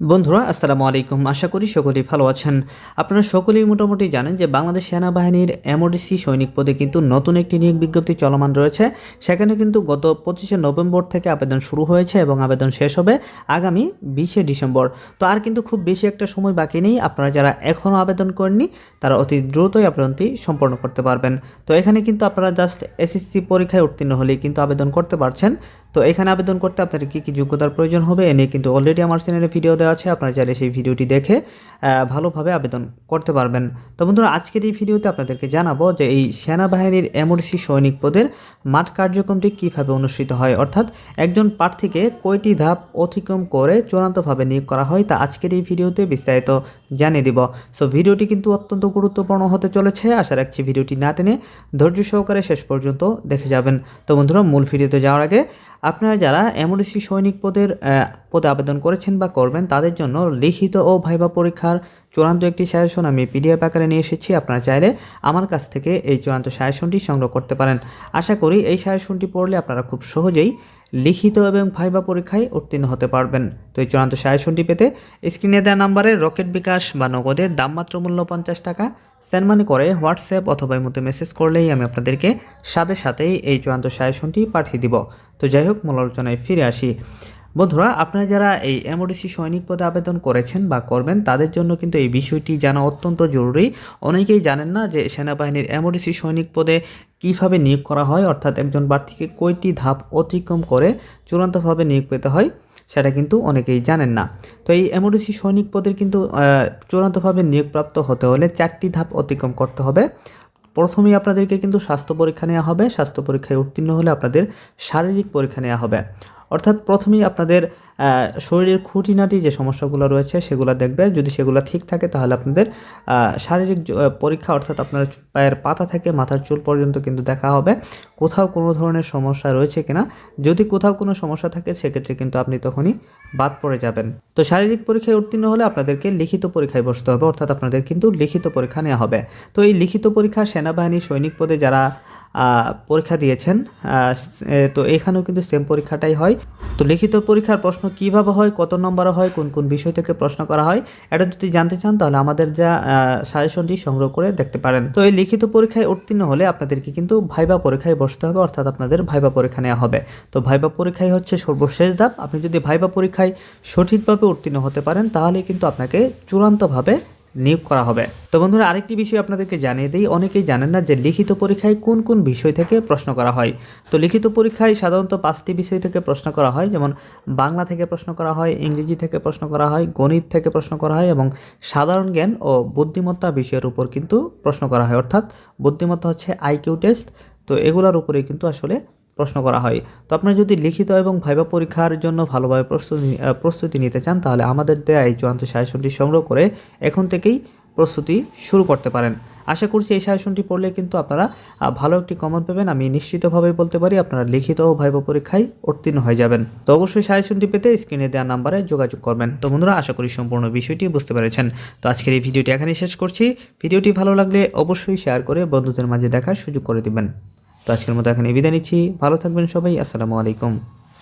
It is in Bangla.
বন্ধুরা, আসসালামু আলাইকুম। আশা করি সকলেই ভালো আছেন। আপনারা সকলেই মোটামুটি জানেন যে বাংলাদেশ সেনাবাহিনীর এমওডিসি সৈনিক পদে কিন্তু নতুন একটি নিয়োগ বিজ্ঞপ্তি চলমান রয়েছে। সেখানে কিন্তু গত পঁচিশে নভেম্বর থেকে আবেদন শুরু হয়েছে এবং আবেদন শেষ হবে আগামী বিশে ডিসেম্বর। তো আর কিন্তু খুব বেশি একটা সময় বাকি নেই। আপনারা যারা এখনও আবেদন করেননি, তারা অতি দ্রুতই আবেদনটি সম্পন্ন করতে পারবেন। তো এখানে কিন্তু আপনারা জাস্ট এসএসসি পরীক্ষায় উত্তীর্ণ হলেই কিন্তু আবেদন করতে পারছেন। তো এখানে আবেদন করতে আপনাদের কী কী যোগ্যতার প্রয়োজন হবে এ নিয়ে কিন্তু অলরেডি আমার চ্যানেলে ভিডিও দেওয়া আছে, আপনারা চাইলে সেই ভিডিওটি দেখে ভালোভাবে আবেদন করতে পারবেন। তো বন্ধুরা, আজকের এই ভিডিওতে আপনাদেরকে জানাব যে এই সেনাবাহিনীর এমরসি সৈনিক পদের মাঠ কার্যক্রমটি কীভাবে অনুষ্ঠিত হয়। অর্থাৎ একজন প্রার্থীকে কয়টি ধাপ অতিক্রম করে চূড়ান্তভাবে নিয়োগ করা হয় তা আজকের এই ভিডিওতে বিস্তারিত জানিয়ে দিব। সো ভিডিওটি কিন্তু অত্যন্ত গুরুত্বপূর্ণ হতে চলেছে, আশা রাখছি ভিডিওটি না টেনে ধৈর্য সহকারে শেষ পর্যন্ত দেখে যাবেন। তো বন্ধুরা, মূল ভিডিওতে যাওয়ার আগে আপনারা যারা এমডিসি সৈনিক পদের পদে আবেদন করেছেন বা করবেন, তাদের জন্য লিখিত ও ভাইবা পরীক্ষার চূড়ান্ত একটি সাজেশন আমি পিডিএফ আকারে নিয়ে এসেছি। আপনারা চাইলে আমার কাছ থেকে এই চূড়ান্ত সাজেশনটি সংগ্রহ করতে পারেন। আশা করি এই সাজেশনটি পড়লে আপনারা খুব সহজেই লিখিত এবং ভাইবা পরীক্ষায় উত্তীর্ণ হতে পারবেন। তো এই চূড়ান্ত সায়াসনটি পেতে স্ক্রিনে দেওয়া নাম্বারে রকেট বিকাশ বা নগদে দামমাত্র মূল্য পঞ্চাশ টাকা, সেন্ড মানি করে হোয়াটসঅ্যাপ অথবা মতো মেসেজ করলেই আমি আপনাদেরকে সাথে সাথেই এই চূড়ান্ত সায়াসনটি পাঠিয়ে দিব। তো যাই হোক, মূল আলোচনায় ফিরে আসি। বন্ধুরা, আপনারা যারা এই এমওডিসি সৈনিক পদে আবেদন করেছেন বা করবেন, তাদের জন্য কিন্তু এই বিষয়টি জানা অত্যন্ত জরুরি। অনেকেই জানেন না যে সেনাবাহিনীর এমওডিসি সৈনিক পদে কীভাবে নিয়োগ করা হয়, অর্থাৎ একজন প্রার্থীকে কয়টি ধাপ অতিক্রম করে চূড়ান্তভাবে নিয়োগ পেতে হয়, সেটা কিন্তু অনেকেই জানেন না। তো এই এমওডিসি সৈনিক পদের কিন্তু চূড়ান্তভাবে নিয়োগপ্রাপ্ত হতে হলে চারটি ধাপ অতিক্রম করতে হবে। প্রথমেই আপনাদেরকে কিন্তু স্বাস্থ্য পরীক্ষা নেওয়া হবে। স্বাস্থ্য পরীক্ষায় উত্তীর্ণ হলে আপনাদের শারীরিক পরীক্ষা নেওয়া হবে। অর্থাৎ প্রথমেই আপনাদের শরীরের খুঁটিনাটি যে সমস্যাগুলো রয়েছে, সেগুলো দেখবে। যদি সেগুলো ঠিক থাকে, তাহলে আপনাদের শারীরিক পরীক্ষা, অর্থাৎ আপনার পায়ের পাতা থেকে মাথার চুল পর্যন্ত কিন্তু দেখা হবে। কোথাও কোনো ধরনের সমস্যা রয়েছে কিনা? যদি কোথাও কোনো সমস্যা থাকে, সেক্ষেত্রে কিন্তু আপনি তখনই বাদ পড়ে যাবেন। তো শারীরিক পরীক্ষায় উত্তীর্ণ হলে আপনাদেরকে লিখিত পরীক্ষায় বসতে হবে, অর্থাৎ আপনাদের কিন্তু লিখিত পরীক্ষা নেওয়া হবে। তো এই লিখিত পরীক্ষা সেনাবাহিনী, সৈনিক পদে যারা পরীক্ষা দিয়েছেন তো এখানেও কিন্তু সেম পরীক্ষাটাই হয়। তো লিখিত পরীক্ষার প্রশ্ন কীভাবে হয়, কত নম্বরে হয়, কোন কোন বিষয় থেকে প্রশ্ন করা হয়, এটা যদি জানতে চান তাহলে আমাদের যা সাজেশনটি সংগ্রহ করে দেখতে পারেন। তো এই লিখিত পরীক্ষায় উত্তীর্ণ হলে আপনাদেরকে কিন্তু ভাইবা পরীক্ষায় বসতে হবে, অর্থাৎ আপনাদের ভাইবা পরীক্ষা নেওয়া হবে। তো ভাইবা পরীক্ষাই হচ্ছে সর্বশেষ ধাপ। আপনি যদি ভাইবা পরীক্ষায় সঠিকভাবে উত্তীর্ণ হতে পারেন, তাহলে কিন্তু আপনাকে চূড়ান্তভাবে নিয়োগ করা হবে। তো বন্ধুরা, আরেকটি বিষয় আপনাদেরকে জানিয়ে দিই। অনেকেই জানেন না যে লিখিত পরীক্ষায় কোন কোন বিষয় থেকে প্রশ্ন করা হয়। তো লিখিত পরীক্ষায় সাধারণত পাঁচটি বিষয় থেকে প্রশ্ন করা হয়, যেমন বাংলা থেকে প্রশ্ন করা হয়, ইংরেজি থেকে প্রশ্ন করা হয়, গণিত থেকে প্রশ্ন করা হয় এবং সাধারণ জ্ঞান ও বুদ্ধিমত্তা বিষয়ের উপর কিন্তু প্রশ্ন করা হয়। অর্থাৎ বুদ্ধিমত্তা হচ্ছে আইকিউ টেস্ট। তো এগুলোর উপরেই কিন্তু আসলে প্রশ্ন করা হয়। তো আপনারা যদি লিখিত এবং ভাইবা পরীক্ষার জন্য ভালোভাবে প্রস্তুতি প্রস্তুতি নিতে চান, তাহলে আমাদের দেয়া এই চূড়ান্ত সাজেশনটি সংগ্রহ করে এখন থেকেই প্রস্তুতি শুরু করতে পারেন। আশা করছি এই সাজেশনটি পড়লে কিন্তু আপনারা ভালো একটি কমন পাবেন। আমি নিশ্চিতভাবে বলতে পারি আপনারা লিখিত ও ভাইবা পরীক্ষায় উত্তীর্ণ হয়ে যাবেন। তো অবশ্যই সাজেশনটি পেতে স্ক্রিনে দেওয়া নাম্বারে যোগাযোগ করবেন। তো বন্ধুরা, আশা করি সম্পূর্ণ বিষয়টি বুঝতে পেরেছেন। তো আজকের এই ভিডিওটি এখানেই শেষ করছি। ভিডিওটি ভালো লাগলে অবশ্যই শেয়ার করে বন্ধুদের মাঝে দেখার সুযোগ করে দিবেন। তো আজকের মতো এখানে বিদায় নিচ্ছি। ভালো থাকবেন সবাই। আসসালামু আলাইকুম।